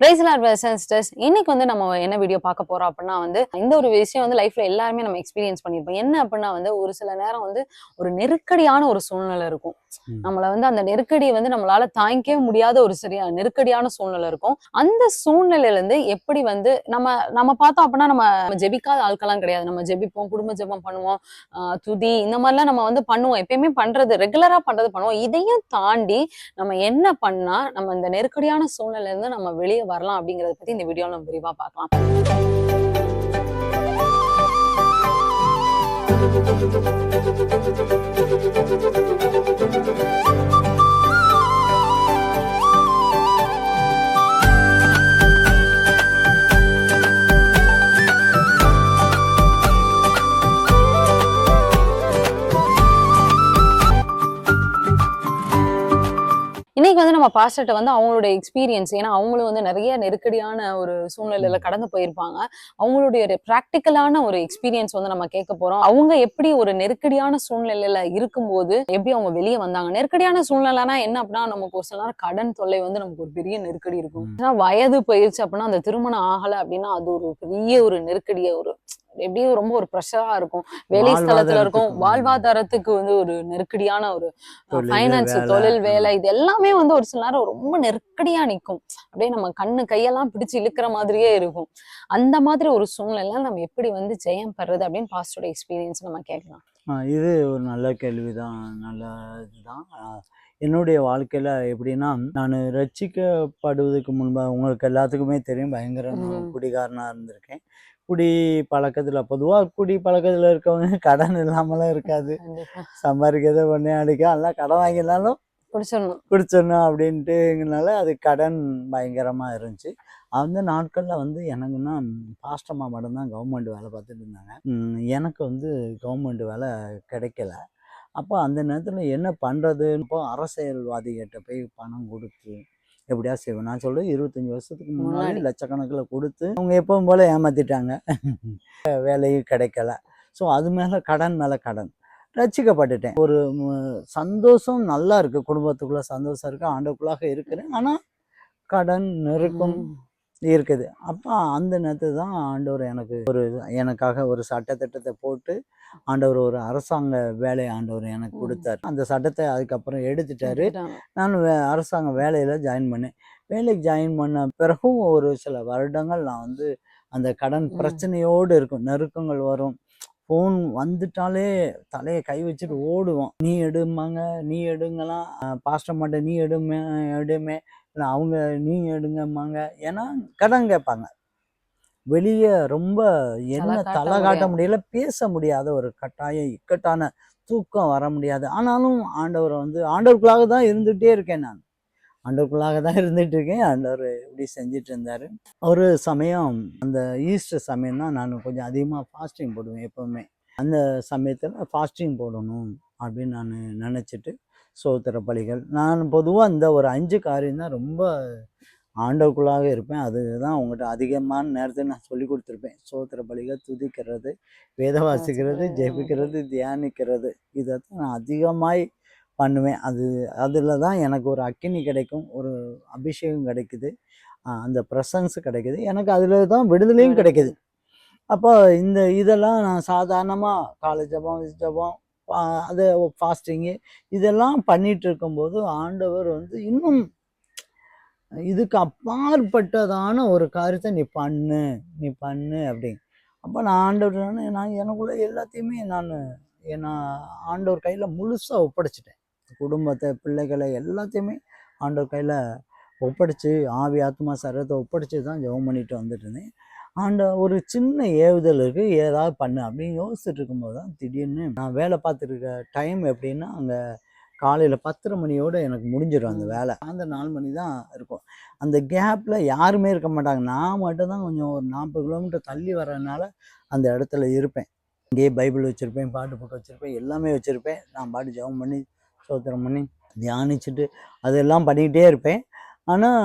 Sisters இன்னைக்கு வந்து நம்ம என்ன வீடியோ பார்க்க போறோம் அப்படின்னா வந்து இந்த ஒரு விஷயம் வந்து லைஃப்ல எல்லாருமே நம்ம எக்ஸ்பீரியன்ஸ் பண்ணியிருப்போம். என்ன அப்படின்னா வந்து ஒரு சில நேரம் வந்து ஒரு நெருக்கடியான ஒரு சூழ்நிலை இருக்கும். நம்மள வந்து அந்த நெருக்கடியை வந்து நம்மளால தாங்கிக்கவே முடியாத ஒரு சரியா நெருக்கடியான சூழ்நிலை இருக்கும். அந்த சூழ்நிலையில இருந்து எப்படி வந்து நம்ம நம்ம பார்த்தோம் அப்படின்னா நம்ம ஜெபிக்காத ஆட்கள்லாம் கிடையாது. நம்ம ஜெபிப்போம் குடும்ப ஜெபம் பண்ணுவோம் துதி இந்த மாதிரிலாம் நம்ம வந்து பண்ணுவோம். எப்பயுமே பண்றது ரெகுலரா பண்றது பண்ணுவோம். இதையும் தாண்டி நம்ம என்ன பண்ணா நம்ம இந்த நெருக்கடியான சூழ்நிலையில இருந்து நம்ம வெளியே வரலாம் அப்படிங்கறத பத்தி இந்த வீடியோல நம்ம விரிவா பார்க்கலாம். இன்னைக்கு வந்து நம்ம பாஸ்டர்ட்ட வந்து அவங்களோட எக்ஸ்பீரியன்ஸ் ஏன்னா அவங்களும் வந்து நிறைய நெருக்கடியான ஒரு சூழ்நிலையில கடந்து போயிருப்பாங்க. அவங்களுடைய ப்ராக்டிக்கலான ஒரு எக்ஸ்பீரியன்ஸ் வந்து நம்ம கேட்க போறோம். அவங்க எப்படி ஒரு நெருக்கடியான சூழ்நிலையில இருக்கும்போது எப்படி அவங்க வெளியே வந்தாங்க? நெருக்கடியான சூழ்நிலைனா என்ன அப்படின்னா நமக்கு ஒரு சில நேரம் கடன் தொல்லை வந்து நமக்கு ஒரு பெரிய நெருக்கடி இருக்கும். ஏன்னா வயது போயிருச்சு அப்படின்னா அந்த திருமணம் ஆகல அப்படின்னா அது ஒரு பெரிய ஒரு நெருக்கடியை ஒரு எப்படியும் ரொம்ப ஒரு ப்ரெஷரா இருக்கும். வேலை ஸ்தலத்துல இருக்கும். வாழ்வாதாரத்துக்கு. வந்து ஒரு நெருக்கடியான ஒரு ஃபைனான்ஸ். தொழில் வேலை. இது எல்லாமே வந்து ஒரு சில நேரம் ரொம்ப நெருக்கடியா நிக்கும். அப்படியே நம்ம கண்ணு கையெல்லாம் பிடிச்சு இழுக்கிற மாதிரியே இருக்கும். அந்த மாதிரி ஒரு சூழ்நிலை நம்ம எப்படி வந்து ஜெயம் பெறது அப்படின்னு பாஸ்டோட எக்ஸ்பீரியன்ஸ் நம்ம கேட்கலாம். இது ஒரு நல்ல கேள்விதான். நல்ல இதுதான். என்னுடைய வாழ்க்கையில் எப்படின்னா நான் ரட்சிக்கப்படுவதற்கு முன்பாக உங்களுக்கு எல்லாத்துக்குமே தெரியும். பயங்கர. குடிகாரனாக இருந்திருக்கேன். குடி பழக்கத்தில் பொதுவாக குடி பழக்கத்தில் இருக்கவங்க கடன் இல்லாமலாம் இருக்காது. சம்பாதிக்கிறத ஒன்றே அடிக்க எல்லாம் கடன் வாங்கினாலும் பிடிச்சிடணும் குடிச்சிடணும் அப்படின்ட்டுங்கனால அது கடன் பயங்கரமாக இருந்துச்சு. அந்த நாட்களில் வந்து எனக்குன்னா பாஸ்டம்மா மட்டும்தான் கவர்மெண்ட் வேலை பார்த்துட்டு இருந்தாங்க. எனக்கு வந்து கவர்மெண்ட் வேலை கிடைக்கல. அப்போ அந்த நேரத்தில் என்ன பண்ணுறது இப்போ அரசியல்வாதிகிட்ட போய் பணம் கொடுத்து எப்படியா செய்வேன் நான் சொல்கிறேன் இருபத்தஞ்சி வருஷத்துக்கு முன்னாடி. லட்சக்கணக்கில் கொடுத்து அவங்க எப்பவும் போல் ஏமாற்றிட்டாங்க வேலையும் கிடைக்கல. ஸோ அது மேலே கடன் மேலே கடன். ரசிக்கப்பட்டுட்டேன். ஒரு சந்தோஷம் நல்லா இருக்கு. குடும்பத்துக்குள்ள சந்தோஷம் இருக்கு. ஆண்டவருக்குள்ளாக இருக்கிறேன். ஆனால் கடன் நெருக்கம். இருக்குது. அப்போ அந்த நேரத்தில் தான் ஆண்டவர் எனக்கு ஒரு எனக்காக ஒரு சட்டத்திட்டத்தை போட்டு ஆண்டவர் ஒரு அரசாங்க வேலையை ஆண்டவர் எனக்கு. கொடுத்தாரு. அந்த சட்டத்தை அதுக்கப்புறம் எடுத்துட்டாரு. நான் வே- அரசாங்க வேலையில் ஜாயின் பண்ணேன். வேலைக்கு ஜாயின் பண்ண பிறகும் ஒரு சில வருடங்கள் நான் வந்து அந்த கடன். பிரச்சனையோடு இருக்கும். நெருக்கங்கள் வரும். ஃபோன் வந்துட்டாலே தலையை கை வச்சுட்டு ஓடுவோம். நீ எடுமாங்க நீ எடுங்கலாம் பாஸ்டர் மாட்ட நீ எடுமே எடுமே. இல்லை அவங்க நீ எடுங்கம்மாங்க. ஏன்னா கடன் கேட்பாங்க. வெளியே ரொம்ப என்ன தலை காட்ட. முடியல பேச முடியாத ஒரு கட்டாயம் இக்கட்டான தூக்கம் வர முடியாது. ஆனாலும் ஆண்டவரை வந்து ஆண்டவருக்குள்ளாக தான் இருந்துகிட்டே இருக்கேன் நான். ஆண்டவருக்குள்ளாக தான் இருந்துட்டு இருக்கேன். ஆண்டவர் இப்படி செஞ்சுட்டு இருந்தார். ஒரு சமயம் அந்த ஈஸ்டர் சமயம் தான் நான் கொஞ்சம் அதிகமாக ஃபாஸ்டிங் போடுவேன் எப்போவுமே. அந்த சமயத்தில் ஃபாஸ்டிங் போடணும் அப்படின்னு நான் நினச்சிட்டு சோத்திர பலிகள் நான் பொதுவாக இந்த ஒரு அஞ்சு காரியம் தான் ரொம்ப ஆண்டவருக்குள்ளாக இருப்பேன். அதுதான் உங்கள்கிட்ட அதிகமான நேரத்தில் நான் சொல்லி கொடுத்துருப்பேன். சோத்திர பலிகள் துதிக்கிறது வேத வாசிக்கிறது ஜெபிக்கிறது தியானிக்கிறது. இதை தான் நான் அதிகமாய் பண்ணுவேன். அது அதில் தான் எனக்கு ஒரு அக்கினி கிடைக்கும் ஒரு அபிஷேகம் கிடைக்குது அந்த ப்ரெசன்ஸ் கிடைக்குது. எனக்கு அதில் தான் விடுதலையும் கிடைக்குது. அப்போ இந்த இதெல்லாம் நான் சாதாரணமாக காலேஜ் ஜபம் ஜபம் அது ஃபாஸ்டிங்கு இதெல்லாம் பண்ணிகிட்டு இருக்கும்போது ஆண்டவர் வந்து இன்னும் இதுக்கு அப்பாற்பட்டதான ஒரு காரியத்தை நீ பண்ணு நீ பண்ணு அப்படிங்க அப்போ நான் ஆண்டவர் நான் நான் எனக்குள்ள எல்லாத்தையுமே நான் நான் ஆண்டவர் கையில் முழுசாக ஒப்படைச்சிட்டேன். குடும்பத்தை பிள்ளைகளை எல்லாத்தையுமே ஆண்டவர் கையில் ஒப்படைச்சு ஆவி ஆத்மா சரத்தை ஒப்படைச்சு தான் ஜெபம் பண்ணிட்டு வந்துட்டு இருந்தேன். ஆண்ட ஒரு சின்ன ஏவுதல் இருக்குது ஏதாவது பண்ணு அப்படின்னு யோசிச்சுட்டு இருக்கும்போது தான் திடீர்னு நான் வேலை பார்த்துருக்க டைம் எப்படின்னா அங்கே காலையில் பத்தரை மணியோட எனக்கு முடிஞ்சிடும் அந்த. வேலை. அந்த நாலு மணி தான் இருக்கும். அந்த கேப்பில் யாருமே இருக்க மாட்டாங்க. நான் மட்டும் தான் கொஞ்சம் ஒரு நாற்பது கிலோமீட்டர் தள்ளி வர்றதுனால அந்த இடத்துல இருப்பேன். இங்கேயே பைபிள் வச்சுருப்பேன் பாட்டு போட்டு வச்சுருப்பேன் எல்லாமே வச்சுருப்பேன். நான் பாட்டு ஜெபம் பண்ணி சோத்திரம் பண்ணி தியானிச்சுட்டு அதெல்லாம் பண்ணிக்கிட்டே இருப்பேன். ஆனால்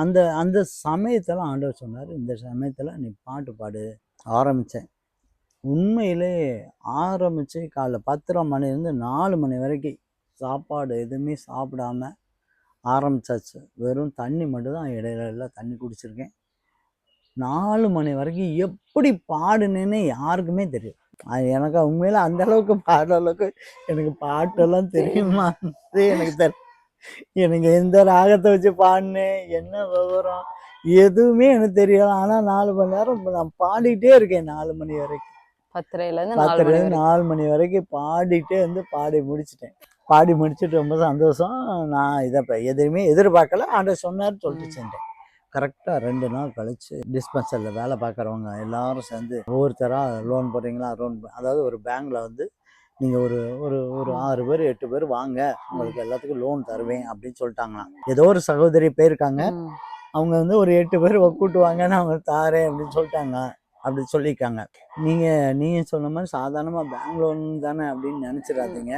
அந்த அந்த சமயத்தில் ஆண்டவர் சொன்னார் இந்த சமயத்தில் நீ பாட்டு பாடு. ஆரம்பித்தேன் உண்மையிலே ஆரம்பித்து காலைல பத்தரை மணிலேருந்து நாலு மணி வரைக்கும் சாப்பாடு எதுவுமே சாப்பிடாம ஆரம்பித்தாச்சு வெறும் தண்ணி மட்டும்தான் இடையில தண்ணி குடிச்சிருக்கேன். நாலு மணி வரைக்கும் எப்படி பாடுனேன்னு யாருக்குமே தெரியும் அது எனக்கு உண்மையில் அந்த அளவுக்கு பாடுற அளவுக்கு எனக்கு பாட்டெல்லாம் தெரியுமா எனக்கு தெரியும் எனக்கு எந்த ராகத்தை வச்சு பாடினேன் என்ன விவரம் எதுவுமே எனக்கு தெரியல. ஆனா நாலு மணி நேரம் நான் பாடிட்டே இருக்கேன் நாலு மணி வரைக்கும். பத்தரைல இருந்து நாலு மணி வரைக்கும். பாடிட்டே வந்து பாடி முடிச்சிட்டேன். பாடி முடிச்சிட்டு ரொம்ப சந்தோஷம். நான் இதை எதுவுமே எதிர்பார்க்கல. ஆண்டவர் சொன்னார் சொல்லிட்டு. சென்றேன் கரெக்டாக ரெண்டு நாள் கழிச்சு டிஸ்பென்சரில் வேலை பார்க்குறவங்க எல்லாரும் சேர்ந்து ஒவ்வொருத்தராக லோன் போடுறீங்களா? லோன் அதாவது ஒரு பேங்க்ல வந்து நீங்கள் ஒரு ஒரு ஒரு. ஆறு பேர் எட்டு பேர் வாங்க உங்களுக்கு எல்லாத்துக்கும் லோன் தருவேன் அப்படின்னு சொல்லிட்டாங்களாம். ஏதோ ஒரு சகோதரி போயிருக்காங்க. அவங்க வந்து ஒரு எட்டு பேர் கூட்டுவாங்கன்னு அவங்க தாரேன் அப்படின்னு சொல்லிட்டாங்க அப்படி சொல்லியிருக்காங்க. நீங்கள் நீங்கள் சொன்ன மாதிரி சாதாரணமாக பேங்க் லோன் தானே அப்படின்னு நினச்சிடாதீங்க.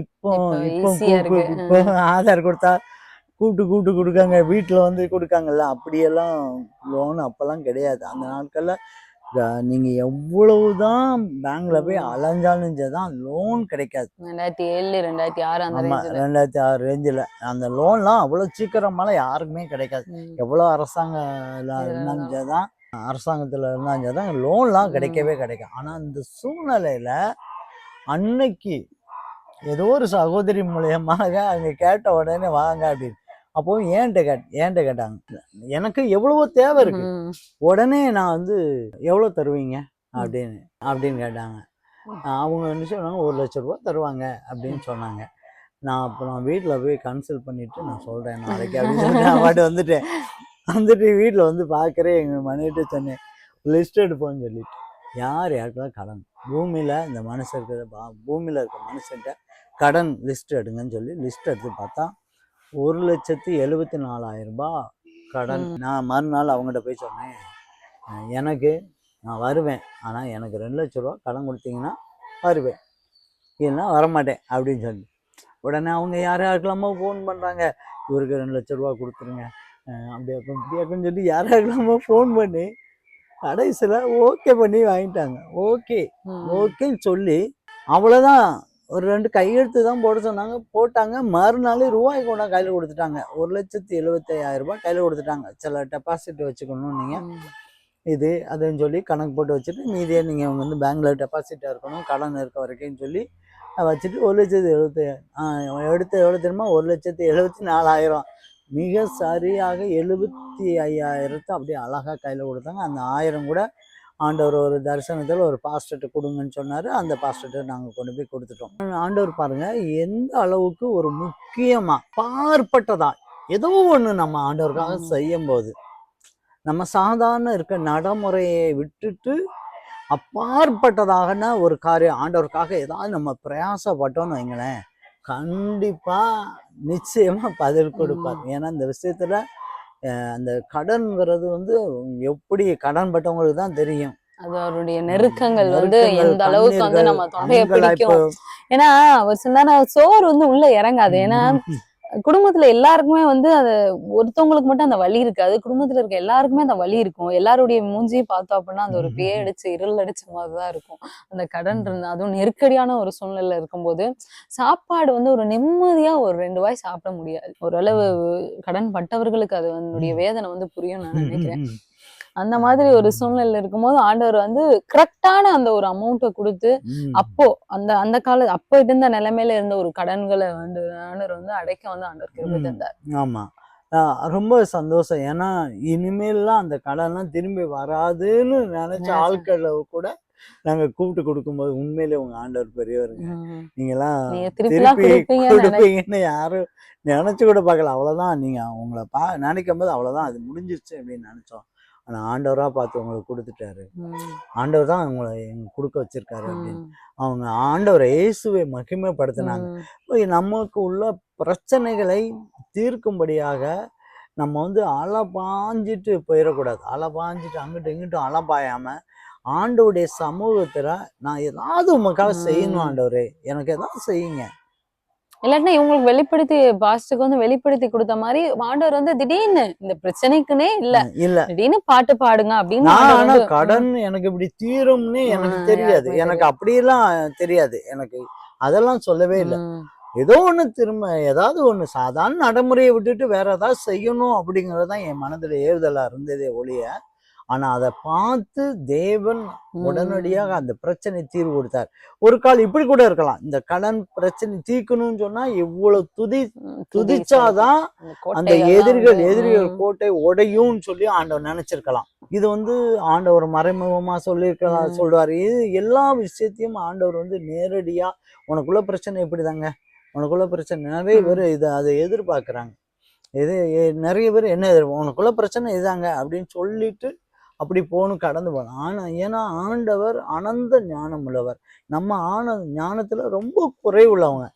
இப்போ இப்போ. இப்போ ஆதார் கொடுத்தா கூப்பிட்டு கூப்பிட்டு கொடுக்காங்க வீட்டில் வந்து கொடுக்காங்கல்ல அப்படியெல்லாம் லோன் அப்போல்லாம் கிடையாது. அந்த நாட்களில் நீங்கள் எவ்வளவுதான் பேங்க்ல போய். அலைஞ்சாலும் தான் லோன் கிடைக்காது. ரெண்டாயிரத்தி ஏழு ரெண்டாயிரத்தி ஆறு அந்த ரெண்டாயிரத்தி ஆறு ரேஞ்சில் அந்த லோன்லாம் அவ்வளோ சீக்கிரமாலாம் யாருக்குமே கிடைக்காது. எவ்வளோ அரசாங்க இருந்தாங்க தான். அரசாங்கத்தில் இருந்தாங்க தான் லோன்லாம். கிடைக்கவே கிடைக்கும் ஆனால் இந்த சூழ்நிலையில் அன்னைக்கு ஏதோ ஒரு சகோதரி மூலியமாக அவங்க கேட்ட உடனே வாங்க அப்படின்னு. அப்போ ஏன்ட்ட கேட் ஏன்ட்ட கேட்டாங்க. எனக்கு எவ்வளவோ தேவை இருக்கு. உடனே நான் வந்து எவ்வளோ தருவீங்க? அப்படின்னு அப்படின்னு கேட்டாங்க. அவங்க வந்து சொன்னாங்க ஒரு லட்ச ரூபா தருவாங்க அப்படின்னு சொன்னாங்க. நான் அப்புறம் வீட்டில் போய் கன்சல்ட் பண்ணிட்டு நான் சொல்கிறேன் நாளைக்கு அப்படின்னு சொல்லிட்டு நான் பாட்டு வந்துட்டேன். வந்துட்டு வீட்டில் வந்து பார்க்குறேன் எங்கள் மனைவிட்டு சொன்னேன். லிஸ்ட் எடுப்போம்னு சொல்லிட்டு. யார் யாருக்கெல்லாம் கடன்? பூமியில் இந்த மனுஷருக்கு பூமியில் இருக்க மனுஷன்ட்ட கடன் லிஸ்ட் எடுங்கன்னு சொல்லி லிஸ்ட் எடுத்து பார்த்தா ஒரு லட்சத்தி எழுபத்தி நாலாயிரம் ரூபாய் கடன். நான் மறுநாள் அவங்ககிட்ட போய் சொன்னேன் எனக்கு நான் வருவேன். ஆனால் எனக்கு ரெண்டு லட்ச ரூபா கடன் கொடுத்தீங்கன்னா வருவேன். இல்லைன்னா வரமாட்டேன் அப்படின்னு சொல்லி. உடனே அவங்க யார் யாருக்கெல்லாமோ ஃபோன் பண்ணுறாங்க இவருக்கு ரெண்டு லட்ச ரூபா கொடுத்துருங்க. அஹ் அப்படி அப்போ இப்படி அப்படின்னு சொல்லி யார் யாருக்கெல்லாமோ ஃபோன் பண்ணி கடைசியில் ஓகே பண்ணி வாங்கிட்டாங்க. ஓகே ஓகேன்னு சொல்லி அவ்வளோதான் ஒரு ரெண்டு கையெழுத்து தான் போட சொன்னாங்க. போட்டாங்க. மறுநாள் ரூபாய் கொண்டா கையில் கொடுத்துட்டாங்க. ஒரு லட்சத்தி எழுபத்தையாயிரம் ரூபாய் கையில் கொடுத்துட்டாங்க. சில டெபாசிட் வச்சுக்கணும் நீங்கள் இது அதுன்னு சொல்லி கணக்கு போட்டு வச்சுட்டு மீதியை நீங்கள் வந்து பேங்க்கில் டெபாசிட்டாக இருக்கணும் கடன் இருக்க வரைக்கும்னு சொல்லி அதை வச்சுட்டு ஒரு லட்சத்தி எழுபத்தி எடுத்து எவ்வளோ தெரியுமா? ஒரு லட்சத்தி எழுபத்தி நாலாயிரம். மிக சரியாக எழுபத்தி ஐயாயிரத்தை அப்படியே அழகாக கையில் கொடுத்தாங்க. அந்த ஆயிரம் கூட ஆண்டவர் ஒரு தரிசனத்தில் ஒரு பாஸ்டர்ட்ட கொடுங்கன்னு சொன்னார். அந்த பாஸ்டர்ட்ட நாங்கள் கொண்டு போய் கொடுத்துட்டோம். ஆண்டவர் பாருங்க எந்த அளவுக்கு ஒரு முக்கியமாக பார்ப்பட்டதா ஏதோ ஒன்று நம்ம ஆண்டவருக்காக ம். செய்யும் போது நம்ம சாதாரண இருக்க நடைமுறையை விட்டுட்டு அப்பாற்பட்டதாகனா ஒரு காரியம் ஆண்டவருக்காக ஏதாவது நம்ம பிரயாசப்பட்டோம்னு வைங்களேன் கண்டிப்பா நிச்சயமா பதில் கொடுப்பார். ஏன்னா இந்த விஷயத்துல அந்த கடன்ங்கிறது வந்து எப்படி கடன் பட்டவங்களுக்கு தான் தெரியும். அது அவருடைய நெருக்கங்கள் வந்து எந்த அளவுக்கு வந்து நம்ம தொண்டைய பிடிக்கும்? ஏன்னா ஒரு சில நேரம் சோறு வந்து உள்ள இறங்காது. ஏன்னா குடும்பத்துல எல்லாருக்குமே வந்து அது ஒருத்தவங்களுக்கு மட்டும் அந்த வலி இருக்காது. குடும்பத்துல இருக்க எல்லாருக்குமே அந்த வலி இருக்கும். எல்லாருடைய மூஞ்சியும் பார்த்தோம் அப்படின்னா அந்த ஒரு பேய் அடிச்சு இருள் அடிச்ச மாதிரிதான் இருக்கும். அந்த கடன் இருந்தா அதுவும் நெருக்கடியான ஒரு சூழ்நிலை இருக்கும்போது சாப்பாடு வந்து ஒரு நிம்மதியா ஒரு ரெண்டு வாய் சாப்பிட முடியாது. ஓரளவு கடன் பட்டவர்களுக்கு அது அதனுடைய வேதனை வந்து புரியும் நான் நினைக்கிறேன். அந்த மாதிரி ஒரு சூழ்நிலை இருக்கும்போது ஆண்டவர் வந்து கரெக்டான அந்த ஒரு அமௌண்ட்டை கொடுத்து. அப்போ அந்த அந்த கால அப்போ இருந்த நிலைமையில இருந்த ஒரு கடன்களை வந்து ஆண்டவர் வந்து அடைக்க வந்து ஆண்டவர் கிருபை. தந்தார். ஆமா. ரொம்ப சந்தோஷம். ஏன்னா இனிமேல்லாம் அந்த கடன்லாம் திரும்பி வராதுன்னு நினைச்ச. ஆட்களை கூட நாங்க கூப்பிட்டு கொடுக்கும்போது உண்மையிலே உங்க ஆண்டவர் பெரியவருங்க. நீங்க திருப்பி நினை- கொடுப்பீங்கன்னு யாரும் நினைச்சு கூட பார்க்கல. அவ்வளவுதான். நீங்க உங்களை பா நினைக்கும் போது அவ்வளவுதான். அது முடிஞ்சிருச்சு அப்படின்னு நினைச்சோம். ஆனா ஆண்டவரா பார்த்து உங்களுக்கு கொடுத்துட்டாரு. ஆண்டவர் தான் உங்களை எங்க கொடுக்க வச்சிருக்காரு அப்படின்னு. அவங்க ஆண்டவரை இயேசுவை மகிமைப்படுத்தினாங்க. நமக்கு உள்ள பிரச்சனைகளை தீர்க்கும்படியாக நம்ம வந்து அலபாஞ்சிட்டு போயிடக்கூடாது. அலபாஞ்சிட்டு அங்கிட்டு இங்கிட்டும் அலபாயாம ஆண்டவருடைய சமூகத்துல நான் ஏதாவது உமக்காக செய்யணும். ஆண்டவரே. எனக்கு ஏதாவது செய்யுங்க. இல்லாட்டினா இவங்களுக்கு வெளிப்படுத்தி பாஸ்டுக்கு வந்து வெளிப்படுத்தி கொடுத்த மாதிரி ஆண்டவர் வந்து திடீர்னு இந்த பிரச்சனைக்குனே இல்ல. இல்ல. திடீர்னு பாட்டு பாடுங்க அப்படின்னு ஆனா கடன் எனக்கு இப்படி தீரும்னு எனக்கு தெரியாது. எனக்கு அப்படியெல்லாம் தெரியாது. எனக்கு அதெல்லாம் சொல்லவே இல்லை. ஏதோ ஒண்ணு திரும்ப ஏதாவது ஒண்ணு சாதாரண நடைமுறையை விட்டுட்டு வேற ஏதாவது செய்யணும் அப்படிங்கிறது தான் என் மனதுல ஏறுதலா இருந்ததே ஒழிய ஆனா அதை பார்த்து தேவன் உடனடியாக அந்த பிரச்சனை தீர்வு கொடுத்தார். ஒரு கால் இப்படி கூட இருக்கலாம். இந்த கடன் பிரச்சனை தீர்க்கணும்னு சொன்னா இவ்வளவு துதி துதிச்சாதான் அந்த எதிரிகள் எதிரிகள் கோட்டை உடையும்னு சொல்லி ஆண்டவர் நினைச்சிருக்கலாம். இது வந்து ஆண்டவர் மறைமுகமா சொல்லியிருக்கலாம். சொல்றாரு. இது எல்லா விஷயத்தையும் ஆண்டவர் வந்து நேரடியா உனக்குள்ள பிரச்சனை எப்படிதாங்க உனக்குள்ள பிரச்சனை. நிறைய. பேர் இதை அதை எதிர்பார்க்கறாங்க. இது நிறைய பேர் என்ன எதிர் உனக்குள்ள பிரச்சனை இதாங்க. அப்படின்னு சொல்லிட்டு அப்படி போகணும் கடந்து போகணும். ஆனா ஏன்னா ஆண்டவர் அனந்த ஞானம் உள்ளவர் நம்ம ஆன ஞானத்துல ரொம்ப குறைவுள்ளவங்க.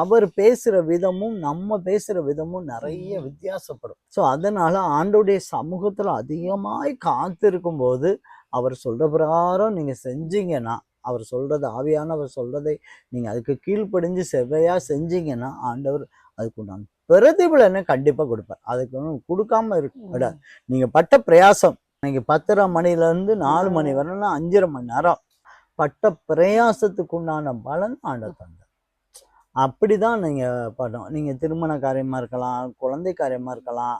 அவர் பேசுற விதமும் நம்ம பேசுற விதமும் நிறைய. வித்தியாசப்படும். ஸோ அதனால ஆண்டோடைய சமூகத்துல அதிகமாய் காத்திருக்கும் போது அவர் சொல்ற பிரகாரம் நீங்க செஞ்சீங்கன்னா அவர் சொல்றது ஆவியானவர் சொல்றதை நீங்க அதுக்கு கீழ்ப்படிஞ்சு செவ்வையா செஞ்சீங்கன்னா ஆண்டவர் அதுக்கு உண்டான பிரதிபலனை கண்டிப்பா கொடுப்பார். அதுக்கு கொடுக்காம இருக்க விடாது நீங்க பட்ட பிரயாசம் இன்னைக்கு பத்தரை மணில இருந்து நாலு மணி வரணும்னா அஞ்சரை மணி நேரம் பட்ட பிரயாசத்துக்கு உண்டான பலன் ஆண்டவர் தந்தார் அப்படிதான் நீங்க பண்ணணும் நீங்க திருமண காரியமா இருக்கலாம் குழந்தை காரியமா இருக்கலாம்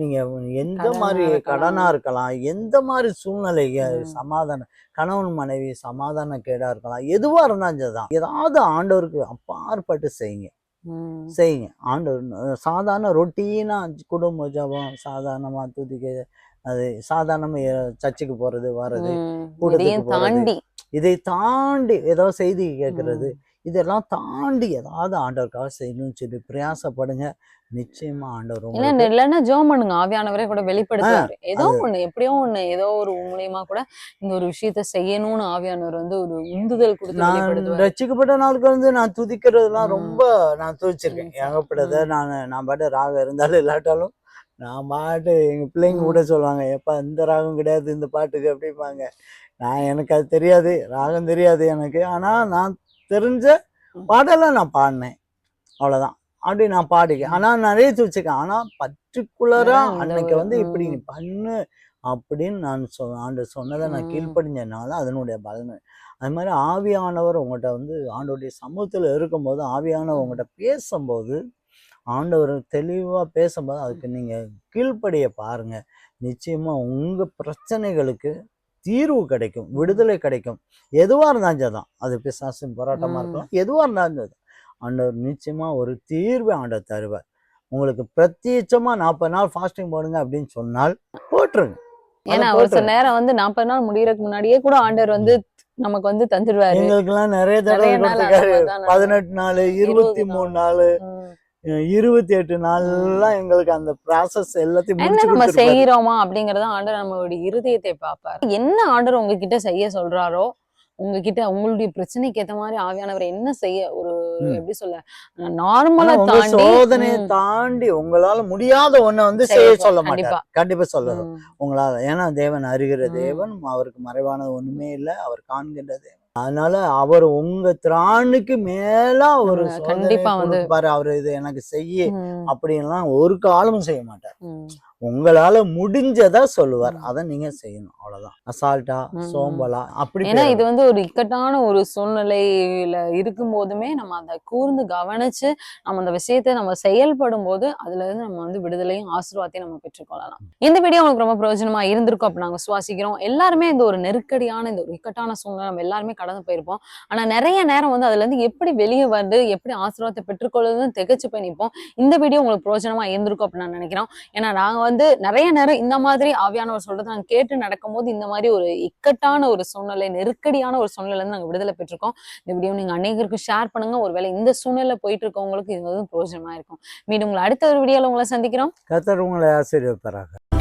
நீங்க எந்த மாதிரி இருக்கலாம். கடனா இருக்கலாம் எந்த மாதிரி சூழ்நிலை. சமாதானம் கணவன் மனைவி சமாதான கேடா இருக்கலாம் எதுவா இருந்தாலும் சரிதான் ஏதாவது ஆண்டவருக்கு அப்பாற்பட்டு செய்யுங்க. செய்யுங்க ஆண்டவர் சாதாரண ரொட்டீனா குடும்ப ஜபம் சாதாரணமா துதிக்க அது சாதாரணமா சர்ச்சுக்கு போறது வர்றது. கூட்டத்துக்கு. தாண்டி இதை தாண்டி ஏதோ செய்தி கேட்கறது. இதெல்லாம் தாண்டி ஏதாவது ஆண்டவருக்காக செய்யணும்னு சொல்லி பிரயாசப்படுங்க நிச்சயமா ஆண்டவர் இல்ல இல்லைன்னா ஜெபம் பண்ணுங்க ஆவியானவரே கூட வெளிப்படுத்துவாரு ஏதோ ஒண்ணு எப்படியோ ஒண்ணு ஏதோ ஒரு மூலியமா கூட இந்த ஒரு விஷயத்த செய்யணும்னு ஆவியானவர் வந்து ஒரு உந்துதல் கொடுத்து நான் ரட்சிக்கப்பட்ட நாளுக்கு வந்து நான் துதிக்கிறதுலாம். ரொம்ப நான் துதிச்சிருக்கேன். ஏகப்பட்டதை. நான் நான் பாட்டு ராகம் இருந்தாலும் இல்லாட்டாலும் நான் பாட்டு எங்க பிள்ளைங்க கூட சொல்லுவாங்க எப்ப இந்த ராகம் கிடையாது இந்த பாட்டுக்கு அப்படிம்பாங்க நான் எனக்கு அது தெரியாது ராகம் தெரியாது எனக்கு ஆனா நான் தெரிஞ்ச ம். பாடெல்லாம் நான் பாடினேன் அவ்வளவுதான் அப்படி நான் பாடிக்கேன் ஆனா நிறைய துதிச்சிருக்கேன் ஆனா பர்டிகுலரா அதான் இந்த அன்னைக்கு வந்து இப்படி நீ. பண்ணு அப்படின்னு நான் சொ ஆண்டு சொன்னதை நான். கீழ்ப்படிஞ்சனால அதனுடைய பலன் அது மாதிரி ஆவியானவர் உங்கள்கிட்ட வந்து ஆண்டோடைய சமூகத்தில் இருக்கும்போது ஆவியானவர். உங்கள்கிட்ட பேசும்போது ஆண்டவர் தெளிவாக பேசும்போது அதுக்கு நீங்கள் கீழ்ப்படிய பாருங்க. நிச்சயமா உங்க பிரச்சனைகளுக்கு தீர்வு கிடைக்கும். விடுதலை கிடைக்கும். எதுவா இருந்தாலும் சரிதான். அது பிசாசின் போராட்டமா ம். இருக்கலாம். எதுவா இருந்தாலும் ஆண்டவர் நிச்சயமா ஒரு தீர்வை ஆண்டவர் தருவார். உங்களுக்கு பிரத்யட்சமா நாற்பது நாள் ஃபாஸ்டிங் போடுங்க அப்படின்னு சொன்னால் போட்டுருங்க ஏன்னா ஒரு சில. நேரம் வந்து நாற்பது நாள் முடியறதுக்கு முன்னாடியே கூட ஆண்டவர் வந்து நமக்கு வந்து தந்துடுவாரு எங்களுக்கெல்லாம் நிறைய நிறைய தடவை தான் பதினெட்டு நாள் இருபத்தி மூணு நாள். இருபத்தி எட்டு நாள்லாம் எங்களுக்கு அந்த ப்ராசஸ் எல்லாத்தையும் என்ன நம்ம செய்யறோமா அப்படிங்கறத ஆண்டவர் நம்மளுடைய இருதயத்தை பார்ப்பாரு. என்ன ஆண்டவர் உங்ககிட்ட செய்ய சொல்றாரோ உங்ககிட்ட உங்களுடைய பிரச்சனைக்கு ஏத்த மாதிரி ஆவியானவர் என்ன செய்ய ஒரு. எப்படி சொல்ல நார்மலா தாண்டி சோதனையை தாண்டி உங்களால முடியாத ஒண்ண வந்து செய்ய சொல்ல. மாட்டார். கண்டிப்பா சொல்லணும் உங்களால. ஏன்னா தேவன் அறிகிற. தேவன் அவருக்கு மறைவானது ஒண்ணுமே இல்லை. அவர் காண்கின்ற தேவன். அதனால அவர் உங்க திராணுக்கு மேல ஒரு கண்டிப்பா வந்து கொடுப்பாரு. அவர் இது எனக்கு செய்ய அப்படின்லாம் ஒரு காலமும் செய்ய மாட்டார். உங்களால முடிஞ்சதா சொல்லுவார். அதை நீங்க செய்யணும். அவ்வளவுதான். அசால்ட்டா. சோம்பலா அப்படி ஏன்னா. இது வந்து ஒரு இக்கட்டான ஒரு சூழ்நிலையில இருக்கும் போதுமே நம்ம அதை கூர்ந்து கவனிச்சு நம்ம அந்த விஷயத்தை நம்ம செயல்படும் போது அதுல இருந்து நம்ம வந்து விடுதலையும் ஆசீர்வாதத்தையும் நம்ம பெற்றுக்கொள்ளலாம். இந்த வீடியோ உங்களுக்கு ரொம்ப பிரயோஜனமா இருந்திருக்கும் அப்படி நாங்க சுவாசிக்கிறோம் எல்லாருமே இந்த ஒரு நெருக்கடியான இந்த ஒரு இக்கட்டான சூழ்நிலை நம்ம எல்லாருமே கடந்து போயிருப்போம். ஆனா நிறைய நேரம் வந்து அதுல இருந்து எப்படி வெளியே வந்து எப்படி ஆசீர்வாதத்தை பெற்றுக்கொள்வதுன்னு திகச்சு போய் நிற்போம். இந்த வீடியோ உங்களுக்கு பிரயோஜனமா இருந்திருக்கும் அப்படின்னு நான் நினைக்கிறோம் ஏன்னா நாங்க வந்து நிறைய நேரம் இந்த மாதிரி ஆவியானவர் சொல்றதை நாங்க கேட்டு நடக்கும்போது இந்த மாதிரி ஒரு இக்கட்டான ஒரு சூழ்நிலை நெருக்கடியான ஒரு சூழ்நிலை இருந்து நாங்க விடுதலை பெற்றிருக்கோம். இந்த வீடியோ நீங்க அநேகருக்கு ஷேர் பண்ணுங்க. ஒருவேளை இந்த சூழ்நிலை போயிட்டு இருக்கவங்களுக்கு இது வந்து பிரயோஜனமா இருக்கும். மீண்டும் உங்களை அடுத்த ஒரு வீடியோல உங்களை சந்திக்கிறோம். கத்தர் உங்களை ஆசீர்வதிப்பாராக.